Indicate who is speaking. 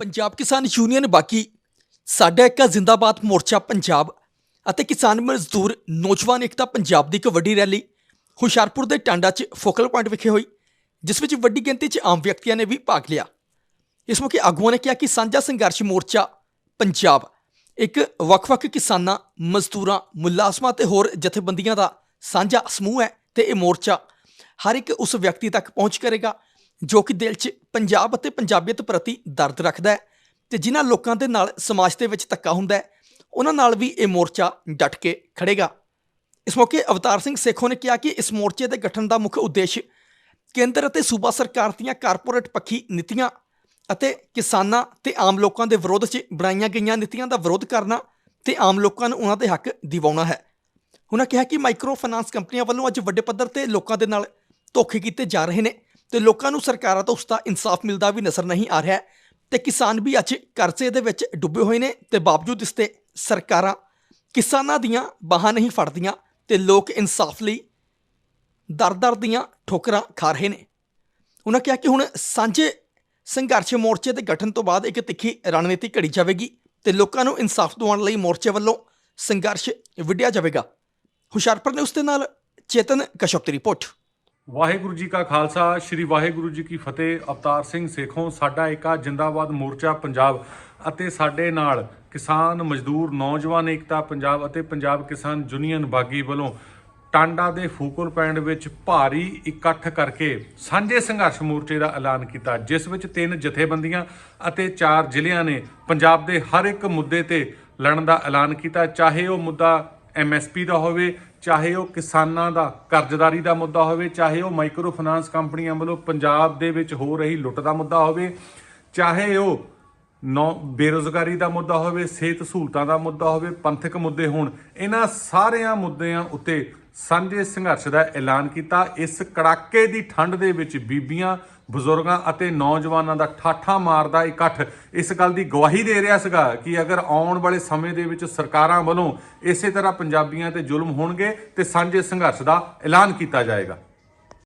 Speaker 1: ਪੰਜਾਬ ਕਿਸਾਨ ਯੂਨੀਅਨ ਬਾਕੀ, ਸਾਡਾ ਇੱਕ ਜ਼ਿੰਦਾਬਾਦ ਮੋਰਚਾ ਪੰਜਾਬ ਅਤੇ ਕਿਸਾਨ ਮਜ਼ਦੂਰ ਨੌਜਵਾਨ ਏਕਤਾ ਪੰਜਾਬ ਦੀ ਇੱਕ ਵੱਡੀ ਰੈਲੀ ਹੁਸ਼ਿਆਰਪੁਰ ਦੇ ਟਾਂਡਾ 'ਚ ਫੋਕਲ ਪੁਆਇੰਟ ਵਿਖੇ ਹੋਈ, ਜਿਸ ਵਿੱਚ ਵੱਡੀ ਗਿਣਤੀ 'ਚ ਆਮ ਵਿਅਕਤੀਆਂ ਨੇ ਵੀ ਭਾਗ ਲਿਆ। ਇਸ ਮੌਕੇ ਆਗੂਆਂ ਨੇ ਕਿਹਾ ਕਿ ਸਾਂਝਾ ਸੰਘਰਸ਼ ਮੋਰਚਾ ਪੰਜਾਬ ਇੱਕ ਵੱਖ-ਵੱਖ ਕਿਸਾਨਾਂ, ਮਜ਼ਦੂਰਾਂ, ਮੁਲਾਜ਼ਮਾਂ ਤੇ ਹੋਰ ਜਥੇਬੰਦੀਆਂ ਦਾ ਸਾਂਝਾ ਸਮੂਹ ਹੈ ਤੇ ਇਹ ਮੋਰਚਾ ਹਰ ਇੱਕ ਉਸ ਵਿਅਕਤੀ ਤੱਕ ਪਹੁੰਚ ਕਰੇਗਾ ਜੋ ਕਿ ਦਿਲ 'ਚ ਪੰਜਾਬ ਅਤੇ ਪੰਜਾਬੀਅਤ ਪ੍ਰਤੀ ਦਰਦ ਰੱਖਦਾ ਹੈ ਤੇ ਜਿਨ੍ਹਾਂ ਲੋਕਾਂ ਦੇ ਨਾਲ ਸਮਾਜ ਦੇ ਵਿੱਚ ਧੱਕਾ ਹੁੰਦਾ ਹੈ, ਉਹਨਾਂ ਨਾਲ ਵੀ ਇਹ ਮੋਰਚਾ ਡਟ ਕੇ ਖੜੇਗਾ। ਇਸ ਮੌਕੇ ਅਵਤਾਰ ਸਿੰਘ ਸੇਖੋ ਨੇ ਕਿਹਾ ਕਿ ਇਸ ਮੋਰਚੇ ਦੇ ਗਠਨ ਦਾ ਮੁੱਖ ਉਦੇਸ਼ ਕੇਂਦਰ ਅਤੇ ਸੂਬਾ ਸਰਕਾਰ ਦੀਆਂ ਕਾਰਪੋਰੇਟ ਪੱਖੀ ਨੀਤੀਆਂ ਅਤੇ ਕਿਸਾਨਾਂ ਤੇ ਆਮ ਲੋਕਾਂ ਦੇ ਵਿਰੋਧ 'ਚ ਬਣਾਈਆਂ ਗਈਆਂ ਨੀਤੀਆਂ ਦਾ ਵਿਰੋਧ ਕਰਨਾ ਤੇ ਆਮ ਲੋਕਾਂ ਨੂੰ ਉਹਨਾਂ ਦੇ ਹੱਕ ਦਿਵਾਉਣਾ ਹੈ। ਉਹਨਾਂ ਕਿਹਾ ਕਿ ਮਾਈਕਰੋ ਫਾਈਨਾਂਸ ਕੰਪਨੀਆਂ ਵੱਲੋਂ ਅੱਜ ਵੱਡੇ ਪੱਧਰ ਤੇ ਲੋਕਾਂ ਦੇ ਨਾਲ ਧੋਖੇ ਕੀਤੇ ਜਾ ਰਹੇ ਨੇ। ਤੇ ਲੋਕਾਂ ਨੂੰ ਸਰਕਾਰਾਂ ਤੋਂ ਉਸਦਾ ਇਨਸਾਫ ਮਿਲਦਾ ਵੀ ਨਜ਼ਰ ਨਹੀਂ ਆ ਰਿਹਾ ਹੈ। ਤੇ ਕਿਸਾਨ ਵੀ ਅੱਜ ਕਰਜ਼ੇ ਦੇ ਵਿੱਚ ਡੁੱਬੇ ਹੋਏ ਨੇ ਤੇ ਬਾਵਜੂਦ ਇਸ ਤੇ ਸਰਕਾਰਾਂ ਕਿਸਾਨਾਂ ਦੀਆਂ ਬਾਹਾਂ ਨਹੀਂ ਫੜਦੀਆਂ ਤੇ ਲੋਕ ਇਨਸਾਫ ਲਈ ਦਰ-ਦਰ ਦੀਆਂ ਠੋਕਰਾਂ ਖਾ ਰਹੇ ਨੇ। ਉਹਨਾਂ ਕਿਹਾ ਕਿ ਹੁਣ ਸਾਂਝੇ ਸੰਘਰਸ਼ ਮੋਰਚੇ ਦੇ ਗਠਨ ਤੋਂ ਬਾਅਦ ਇੱਕ ਤਿੱਖੀ ਰਣਨੀਤੀ ਘੜੀ ਜਾਵੇਗੀ ਤੇ ਲੋਕਾਂ ਨੂੰ ਇਨਸਾਫ ਦਿਵਾਉਣ ਲਈ ਮੋਰਚੇ ਵੱਲੋਂ ਸੰਘਰਸ਼ ਵਿੱਢਿਆ ਜਾਵੇਗਾ। ਹੁਸ਼ਿਆਰਪੁਰ ਨੇ ਉਸ ਦੇ ਨਾਲ ਚੇਤਨ ਕਸ਼ਪ ਦੀ ਰਿਪੋਰਟ।
Speaker 2: ਵਾਹਿਗੁਰੂ ਜੀ ਕਾ ਖਾਲਸਾ, ਸ੍ਰੀ ਵਾਹਿਗੁਰੂ ਜੀ ਕੀ ਫਤਿਹ। ਅਵਤਾਰ ਸਿੰਘ ਸੇਖੋਂ ਸਾਡਾ ਏਕਾ ਜਿੰਦਾਬਾਦ ਮੋਰਚਾ ਪੰਜਾਬ ਅਤੇ ਸਾਡੇ ਨਾਲ ਕਿਸਾਨ ਮਜ਼ਦੂਰ, ਨੌਜਵਾਨ ਏਕਤਾ ਪੰਜਾਬ ਅਤੇ ਪੰਜਾਬ ਕਿਸਾਨ ਯੂਨੀਅਨ ਬਾਗੀ ਵੱਲੋਂ ਟਾਂਡਾ ਦੇ ਫੂਕਲ ਪੈਂਡ ਵਿੱਚ ਭਾਰੀ ਇਕੱਠ ਕਰਕੇ ਸਾਂਝੇ ਸੰਘਰਸ਼ ਮੋਰਚੇ ਦਾ ਐਲਾਨ ਕੀਤਾ, ਜਿਸ ਵਿੱਚ ਤਿੰਨ ਜਥੇਬੰਦੀਆਂ ਅਤੇ ਚਾਰ ਜ਼ਿਲ੍ਹਿਆਂ ਨੇ ਪੰਜਾਬ ਦੇ ਹਰ ਇੱਕ ਮੁੱਦੇ ਤੇ ਲੜਨ ਦਾ ਐਲਾਨ ਕੀਤਾ। ਚਾਹੇ ਉਹ ਮੁੱਦਾ ਐਮਐਸਪੀ ਦਾ ਹੋਵੇ ਚਾਹੇ ਉਹ ਕਿਸਾਨਾਂ ਦਾ, ਕਰਜ਼ਦਾਰੀ ਦਾ ਮੁੱਦਾ ਹੋਵੇ, ਚਾਹੇ ਉਹ ਮਾਈਕਰੋ ਫਾਈਨਾਂਸ ਕੰਪਨੀਆਂ ਵੱਲੋਂ ਪੰਜਾਬ ਦੇ ਵਿੱਚ ਹੋ ਰਹੀ ਲੁੱਟ ਦਾ ਮੁੱਦਾ ਹੋਵੇ, ਚਾਹੇ ਉਹ ਨੌ, ਬੇਰੋਜ਼ਗਾਰੀ ਦਾ ਮੁੱਦਾ ਹੋਵੇ, ਸਿਹਤ ਸਹੂਲਤਾਂ ਦਾ ਮੁੱਦਾ ਹੋਵੇ, ਪੰਥਕ ਮੁੱਦੇ ਹੋਣ, ਇਹਨਾਂ ਸਾਰਿਆਂ ਮੁੱਦਿਆਂ ਉੱਤੇ ਸਾਂਝੇ ਸੰਘਰਸ਼ ਦਾ ਐਲਾਨ ਕੀਤਾ। ਇਸ ਕੜਾਕੇ ਦੀ ਠੰਡ ਦੇ ਵਿੱਚ ਬੀਬੀਆਂ, ਬਜ਼ੁਰਗਾਂ ਅਤੇ ਨੌਜਵਾਨਾਂ ਦਾ ਠਾਠਾ ਮਾਰਦਾ ਇਕੱਠ। ਇਸ ਗੱਲ ਦੀ ਗਵਾਹੀ ਦੇ ਰਿਹਾ ਸੀਗਾ ਕਿ ਅਗਰ ਆਉਣ ਵਾਲੇ ਸਮੇਂ ਦੇ ਵਿੱਚ ਸਰਕਾਰਾਂ ਵੱਲੋਂ ਇਸੇ ਤਰ੍ਹਾਂ ਪੰਜਾਬੀਆਂ ਤੇ ਜ਼ੁਲਮ ਹੋਣਗੇ ਤੇ ਸਾਂਝੇ ਸੰਘਰਸ਼ ਦਾ ਐਲਾਨ ਕੀਤਾ ਜਾਏਗਾ।